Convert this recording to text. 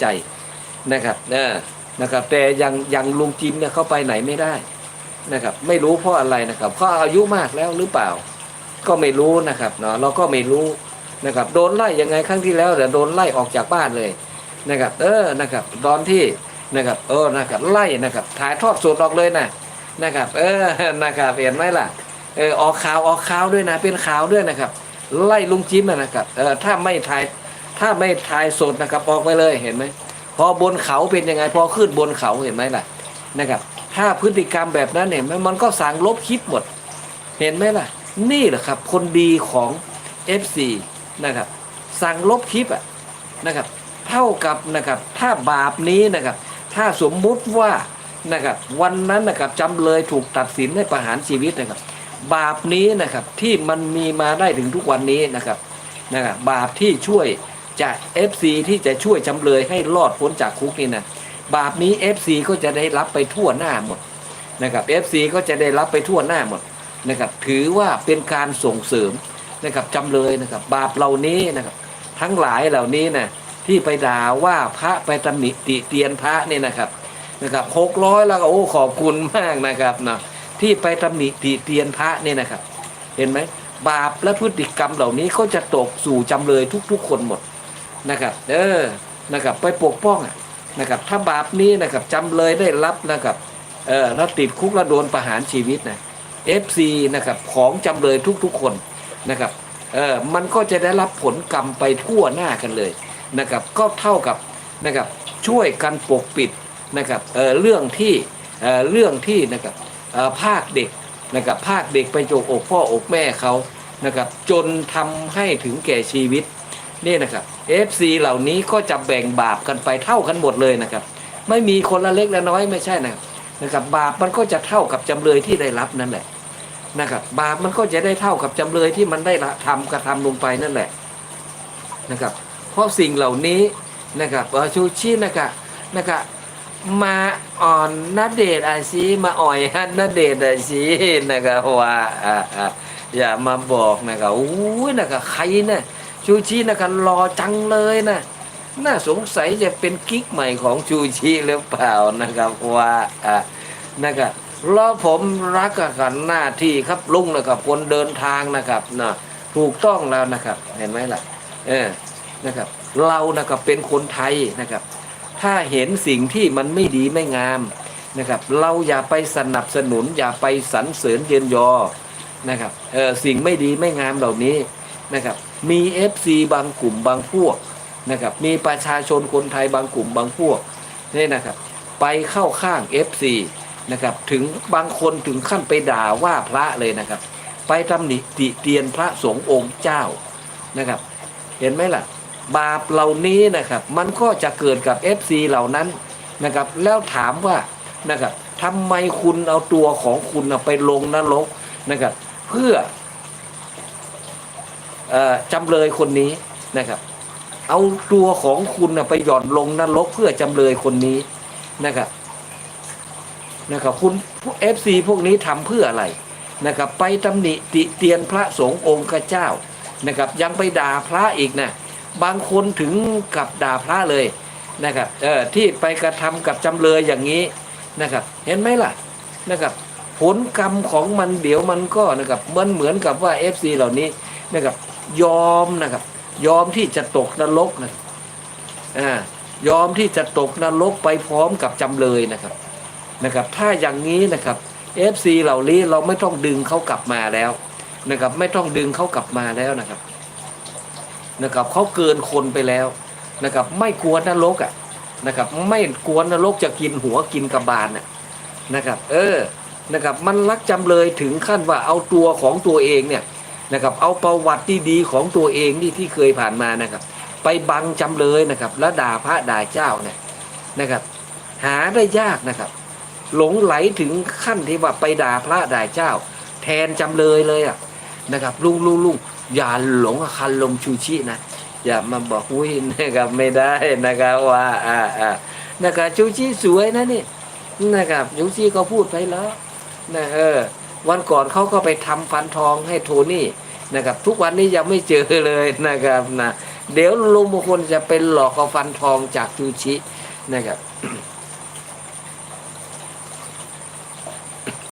ใจนะครับเออนะครับ แต่ยังยังลุงจิมเนี่ยเขาไปไหนไม่ได้นะครับ ไม่รู้เพราะอะไรนะครับเขาอายุมากแล้วหรือเปล่า ก็ไม่รู้นะครับเนาะเราก็ไม่รู้นะครับ โดนไล่ยังไงครั้งที่แล้วแต่โดนไล่ออกจากบ้านเลยนะครับ เออนะครับ ตอนที่นะครับเออนะครับไล่นะครับ ถ่ายทอดสดออกเลยนะนะครับ เออนะครับเห็นไหมล่ะเออออกข่าวออกข่าวด้วยนะ เป็นข่าวด้วยนะครับ ไล่ลุงจิมนะครับเออถ้าไม่ถ่าย ถ้าไม่ถ่ายสดนะครับออกไปเลยเห็นไหมพอบนเขาเป็นยังไงพอขึ้นบนเขาเห็นไหมล่ะนะครับ ถ้าพฤติกรรมแบบนั้นเนี่ยมันก็สั่งลบคลิปหมด เห็นไหมล่ะ นี่แหละครับ คนดีของ FC นะครับ สั่งลบคลิปอะนะครับ เท่ากับนะครับ ถ้าบาปนี้นะครับ ถ้าสมมุติว่านะครับวันนั้นนะครับจำเลยถูกตัดสินให้ประหารชีวิตนะครับ บาปนี้นะครับที่มันมีมาได้ถึงทุกวันนี้นะครับนะครับบาปที่ช่วย จะ FC ที่จะช่วยจำเลยให้รอดพ้นจากคุกนี่นะบาปนี้ FC ก็จะได้รับไปทั่วหน้าหมดนะครับ FC ก็จะได้รับไปทั่วหน้าหมดนะครับถือว่าเป็นการส่งเสริมนะครับจำเลยนะครับ บาปเหล่านี้นะครับ ทั้งหลายเหล่านี้นะที่ไปด่าว่าพระไปตำหนิติเตียนพระเนี่ยนะครับนะครับหกร้อยแล้วก็โอ้ขอบคุณมากนะครับนะที่ไปตำหนิติเตียนพระเนี่ยนะครับ เห็นไหมบาปและพฤติกรรมเหล่านี้ก็จะตกสู่จำเลยทุกๆคนหมด นะครับเออนะครับไปปกป้องนะครับถ้าบาปนี้นะครับจำเลยได้รับนะครับเออแล้วติดคุกแล้วโดนประหารชีวิตนะ FC นะครับของจำเลยทุกๆคนนะครับเออมันก็จะได้รับผลกรรมไปทั่วหน้ากันเลยนะครับก็เท่ากับนะครับช่วยกันปกปิดนะครับเออเรื่องที่เออเรื่องที่นะครับเออภาคเด็กนะครับภาคเด็กไปโจกอกพ่ออกแม่เขานะครับจนทำให้ถึงแก่ชีวิต นี่นะครับ FC เหล่านี้ก็จะแบ่งบาปกันไปเท่ากันหมดเลยนะครับ ไม่มีคนละเล็กละน้อยไม่ใช่นะครับนะครับ บาปมันก็จะเท่ากับจำเลยที่ได้รับนั่นแหละนะครับ บาปมันก็จะได้เท่ากับจำเลยที่มันได้ทำกระทำลงไปนั่นแหละนะครับ เพราะสิ่งเหล่านี้นะครับเอ่อชูชีนะครับนะครับมาอ่อนนัดเดทอาชีมาอ่อยฮันนัดเดทอาชีนะครับว่าอ่าอ่าอย่ามาบอกนะครับโอ้นะครับใครนะ ชูชีนะครับรอจังเลยนะน่าสงสัยจะเป็นกิ๊กใหม่ของชูชีหรือเปล่านะครับว่าอ่านะครับแล้วผมรักกับหน้าที่ครับลุงนะครับคนเดินทางนะครับนะถูกต้องแล้วนะครับเห็นไหมล่ะเออนะครับเรานะครับเป็นคนไทยนะครับ ถ้าเห็นสิ่งที่มันไม่ดีไม่งามนะครับ เราอย่าไปสนับสนุน อย่าไปสรรเสริญเยินยอนะครับเออสิ่งไม่ดีไม่งามเหล่านี้นะครับ มี FC บางกลุ่มบางพวกนะครับมีประชาชนคนไทยบางกลุ่มบางพวกนี่นะครับไปเข้าข้าง FC นะครับถึงบางคนถึงขั้นไปด่าว่าพระเลยนะครับ ไปตำหนิติเตียนพระสงฆ์องค์เจ้านะครับ เห็นไหมล่ะ บาปเหล่านี้นะครับ มันก็จะเกิดกับ FC เหล่านั้นนะครับ แล้วถามว่านะครับทำไมคุณเอาตัวของคุณไปลงนรกนะครับ เพื่อ จำเลยคนนี้นะครับ เอาตัวของคุณไปหย่อนลงนรกเพื่อจำเลยคนนี้นะครับนะครับคุณเอฟซีพวกนี้ทำเพื่ออะไรนะครับ ไปตำหนิติเตียนพระสงฆ์องค์เจ้านะครับ ยังไปด่าพระอีกนะบางคนถึงกับด่าพระเลยนะครับเออที่ไปกระทำกับจำเลยอย่างนี้นะครับ เห็นไหมล่ะนะครับ ผลกรรมของมันเดี๋ยวมันก็นะครับมันเหมือนกับว่า FC เหล่านี้นะครับ ยอมนะครับ ยอมที่จะตกนรกนะอ่ายอมที่จะตกนรกไปพร้อมกับจำเลยนะครับนะครับ ถ้าอย่างนี้นะครับ FC เหล่านี้เราไม่ต้องดึงเขากลับมาแล้วนะครับ ไม่ต้องดึงเขากลับมาแล้วนะครับ นะครับเขาเกินคนไปแล้วนะครับ ไม่กลัวนรกอะนะครับ ไม่กลัวนรกจะกินหัวกินกระบาลน่ะนะครับ เออนะครับ มันรักจำเลยถึงขั้นว่าเอาตัวของตัวเองเนี่ย นะครับ เอาประวัติที่ดีของตัวเองนี่ที่เคยผ่านมานะครับ ไปบังจำเลยนะครับ แล้วด่าพระด่าเจ้าเนี่ยนะครับ หาได้ยากนะครับ หลงไหลถึงขั้นที่ว่าไปด่าพระด่าเจ้า แทนจำเลยเลยอะนะครับลุงลุงลุงอย่าหลงคันลมชูชีนะอย่ามาบอกอุ้ยนะครับไม่ได้นะครับว่าอ่าอ่านะครับชูชีสวยนะนี่นะครับชูชีก็พูดไปแล้วนะเออ วันก่อนเขาก็ไปทำฟันทองให้โทนี่นะครับ ทุกวันนี้ยังไม่เจอเลยนะครับนะเดี๋ยวลุงมงคลจะเป็นหลอกเอาฟันทองจากจูชินะครับ